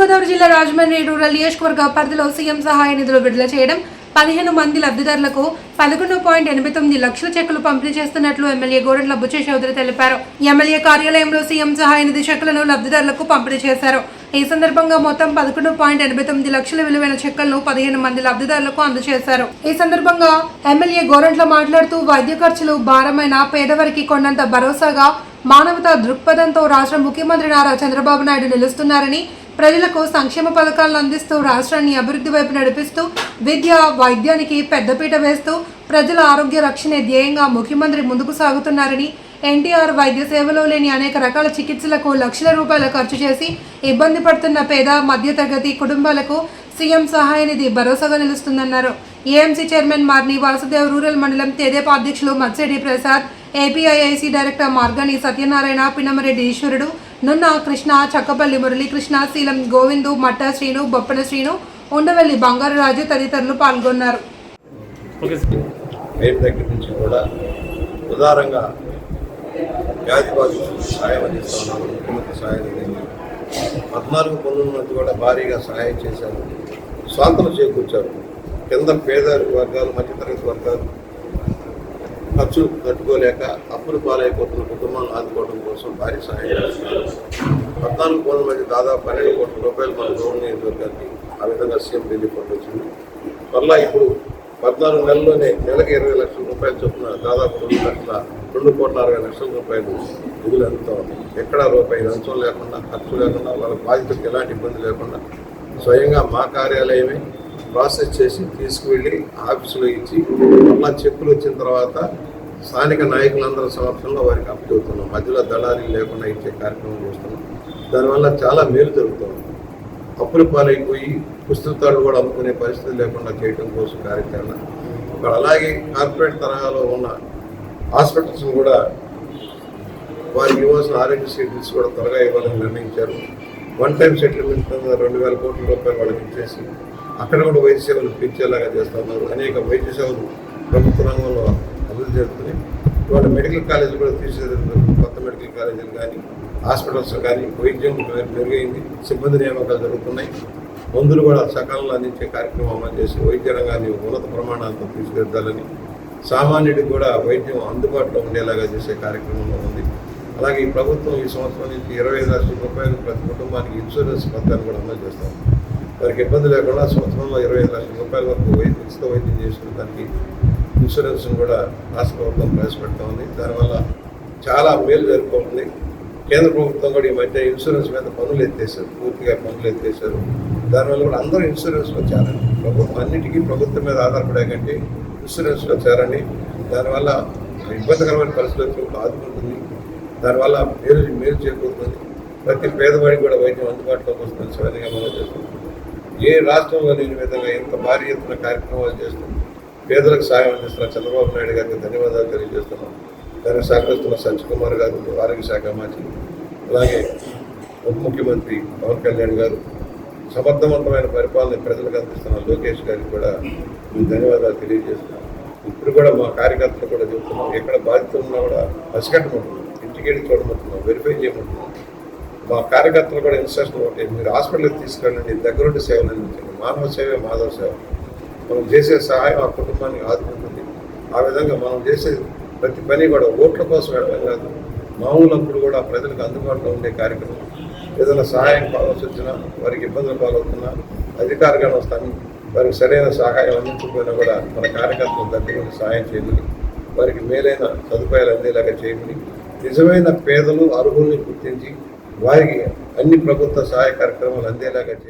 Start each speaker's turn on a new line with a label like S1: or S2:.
S1: తూర్పుగోదావరి జిల్లా రాజమండ్రి రూరల్ నియోజకవర్గ పరిధిలో సీఎం సహాయ నిధులు విడుదల చేయడం పదిహేను మంది లబ్ధిదారులకు పదకొండు పాయింట్ ఎనభై తొమ్మిది లక్షల చెక్కులు పంపిణీ చేస్తున్నట్లు ఎమ్మెల్యే గోరంట్ల బుచ్చ చౌదరి తెలిపారు. ఎమ్మెల్యే కార్యాలయంలో సీఎం సహాయ నిధి చెక్కులను లబ్ధిదారులకు పంపిణీ చేశారు. ఈ సందర్భంగా మొత్తం పదకొండు పాయింట్ ఎనభై తొమ్మిది లక్షల విలువైన చెక్కులను పదిహేను మంది లబ్ధిదారులకు అందజేశారు. ఈ సందర్భంగా ఎమ్మెల్యే గోరంట్ల మాట్లాడుతూ వైద్య ఖర్చులు భారమైన పేదవారికి కొన్నంత భరోసాగా మానవతా దృక్పథంతో రాష్ట్ర ముఖ్యమంత్రి నారా చంద్రబాబు నాయుడు నిలుస్తున్నారని ప్రజలకు సంక్షేమ పథకాలను అందిస్తూ రాష్ట్రాన్ని అభివృద్ధి వైపు నడిపిస్తూ విద్య వైద్యానికి పెద్దపీట వేస్తూ ప్రజల ఆరోగ్య రక్షణే ధ్యేయంగా ముఖ్యమంత్రి ముందుకు సాగుతున్నారని ఎన్టీఆర్ వైద్య సేవలో లేని అనేక రకాల చికిత్సలకు లక్షల రూపాయలు ఖర్చు చేసి ఇబ్బంది పడుతున్న పేద మధ్యతరగతి కుటుంబాలకు సీఎం సహాయ నిధి భరోసాగా నిలుస్తుందన్నారు. AMC chairman Marni Vasudev rural మండలం తెదేపా అధ్యక్షులు మత్సేడి ప్రసాద్ ఏపీఐఐసి డైరెక్టర్ మార్గాని సత్యనారాయణ పినమరెడ్డి ఈశ్వరుడు నున్న కృష్ణ చక్కపల్లి మురళీకృష్ణ శీలం గోవిందు మట్ట శ్రీను బొప్పన శ్రీను ఉండవల్లి బంగారరాజు తదితరులు పాల్గొన్నారు.
S2: ఓకే
S3: దగ్గర నుంచి కూడా ఉదారంగా వ్యాధి బాధితులకు సహాయం అందిస్తున్నాము ముఖ్యమంత్రి సహాయం అందింది. పద్నాలుగు పంతొమ్మిది కూడా భారీగా సహాయం చేశారు. స్వాతంత్రం చేకూర్చారు. కింద పేద వర్గాలు మధ్యతరగతి వర్గాలు ఖర్చు తట్టుకోలేక అప్పులు పాలైపోతున్న కుటుంబాలను ఆదుకోవడం కోసం భారీ సహాయం చేస్తున్నారు. పద్నాలుగు కోట్ల మంది దాదాపు పన్నెండు కోట్ల రూపాయలు మన గవర్నమెంట్ నియోజకవర్గానికి ఆ విధంగా సీఎం ఢిల్లీ వచ్చింది. మళ్ళా ఇప్పుడు పద్నాలుగు నెలల్లోనే నెలకి ఇరవై లక్షల రూపాయలు చొప్పున దాదాపు రెండు లక్షల రెండు కోట్ల అరవై లక్షల రూపాయలు నిధులు అందుతా ఉన్నాయి ఎక్కడా రూపాయి లంచం లేకుండా ఖర్చు లేకుండా వాళ్ళ బాధితులకు ఎలాంటి ఇబ్బంది లేకుండా స్వయంగా మా కార్యాలయమే ప్రాసెస్ చేసి తీసుకువెళ్ళి ఆఫీసులో ఇచ్చి మళ్ళా చెక్కులు వచ్చిన తర్వాత స్థానిక నాయకులందరి సమక్షంలో వారికి అప్పచెబుతున్నాం. మధ్యలో దళారీ లేకుండా ఇచ్చే కార్యక్రమం చేస్తున్నాం. దానివల్ల చాలా మేలు జరుగుతుంది. అప్పుల పాలైపోయి పుస్తకాలు కూడా అమ్ముకునే పరిస్థితి లేకుండా చేయడం కోసం కార్యక్రమం ఇక్కడ అలాగే కార్పొరేట్ తరహాలో ఉన్న హాస్పిటల్స్ కూడా వారికి ఇవ్వాల్సిన ఆరోగ్య బిల్స్ కూడా త్వరగా ఇవ్వాలని నిర్ణయించారు. వన్ టైం సెటిల్మెంట్ కింద రెండు వేల కోట్ల రూపాయలు వాళ్ళకి ఇచ్చేసి అక్కడ కూడా వైద్య సేవలు పెంచేలాగా చేస్తున్నారు అనేక వైద్య సేవలు ప్రభుత్వ రంగంలో అభివృద్ధి జరుగుతున్నాయి ఇవాళ మెడికల్ కాలేజీలు కూడా తీసేది కొత్త మెడికల్ కాలేజీలు కానీ హాస్పిటల్స్ కానీ వైద్యం మెరుగైంది. సిబ్బంది నియామకాలు జరుగుతున్నాయి. మందులు కూడా సకాలంలో అందించే కార్యక్రమం అమలు చేసి వైద్య రంగాన్ని ఉన్నత ప్రమాణాలతో తీసుకెళ్తాలని సామాన్యుడికి కూడా వైద్యం అందుబాటులో ఉండేలాగా చేసే కార్యక్రమంలో ఉంది. అలాగే ఈ ప్రభుత్వం ఈ సంవత్సరం నుంచి ఇరవై ఐదు లక్షల రూపాయలు ప్రతి కుటుంబానికి ఇన్సూరెన్స్ పథకాన్ని కూడా అమలు చేస్తాం. వారికి ఇబ్బంది లేకుండా సంవత్సరంలో ఇరవై ఐదు లక్షల రూపాయల వరకు వైద్య ఉచిత వైద్యం చేసుకునే దానికి ఇన్సూరెన్స్ను కూడా రాష్ట్ర ప్రభుత్వం ప్రవేశపెడతా ఉంది దానివల్ల చాలా మేలు జరుపుకుంటుంది కేంద్ర ప్రభుత్వం కూడా ఈ మధ్య ఇన్సూరెన్స్ మీద పనులు ఎత్తేసారు పూర్తిగా పనులు ఎత్తేసారు దానివల్ల కూడా అందరూ ఇన్సూరెన్స్లో చేరండి ప్రభుత్వం అన్నిటికీ ప్రభుత్వం మీద ఆధారపడే కంటే ఇన్సూరెన్స్లో చేరండి దానివల్ల ఇబ్బందికరమైన పరిస్థితులు ఆదుకుంటుంది దానివల్ల మేలు మేలు చేకూరుతుంది. ప్రతి పేదవాడికి కూడా వైద్యం అందుబాటులోకి వస్తుంది సరైనగా మనం చేస్తుంది ఏ రాష్ట్రంలో లేని విధంగా ఇంత భారీ ఎత్తున కార్యక్రమాలు చేస్తుంది పేదలకు సాయం అందిస్తున్న చంద్రబాబు నాయుడు గారికి ధన్యవాదాలు తెలియజేస్తున్నాం. దానికి సహకరిస్తున్న సత్యకుమార్ గారు ఆరోగ్య శాఖ మంత్రి అలాగే ఉప ముఖ్యమంత్రి పవన్ కళ్యాణ్ గారు సమర్థవంతమైన పరిపాలన ప్రజలకు అందిస్తున్న లోకేష్ గారికి కూడా మేము ధన్యవాదాలు తెలియజేస్తున్నాం. ఇప్పుడు కూడా మా కార్యకర్తలు కూడా చెబుతున్నాం ఎక్కడ బాధితులు ఉన్నా కూడా పసిగట్టమంటున్నాం ఇంటికి వెళ్ళి చూడమంటున్నాం వెరిఫై చేయమంటున్నాం మా కార్యకర్తలు కూడా ఇన్స్ట్రక్షన్ ఒకటి మీరు హాస్పిటల్కి తీసుకెళ్ళండి దగ్గరుండి సేవలు అందించండి. మానవ సేవే మాధవ సేవ. మనం చేసే సహాయం ఆ కుటుంబానికి ఆదుకుంటుంది. ఆ విధంగా మనం చేసే ప్రతి పని కూడా ఓట్ల కోసం వెళ్ళడం కాదు. మామూలు అప్పుడు కూడా ప్రజలకు అందుబాటులో ఉండే కార్యక్రమం. ఏదైనా సహాయం కావాల్సి వచ్చినా వారికి ఇబ్బందులు పాలవుతున్నా అధికారిగా వస్తాను వారికి సరైన సహాయం అందించకపోయినా కూడా మన కార్యకర్తలు దగ్గర సహాయం చేయమని వారికి మేలైన సదుపాయాలు అందేలాగా చేయమని నిజమైన పేదలు అర్హుల్ని గుర్తించి వారికి అన్ని ప్రభుత్వ సహాయ కార్యక్రమాలు అందేలాగా చేయాలి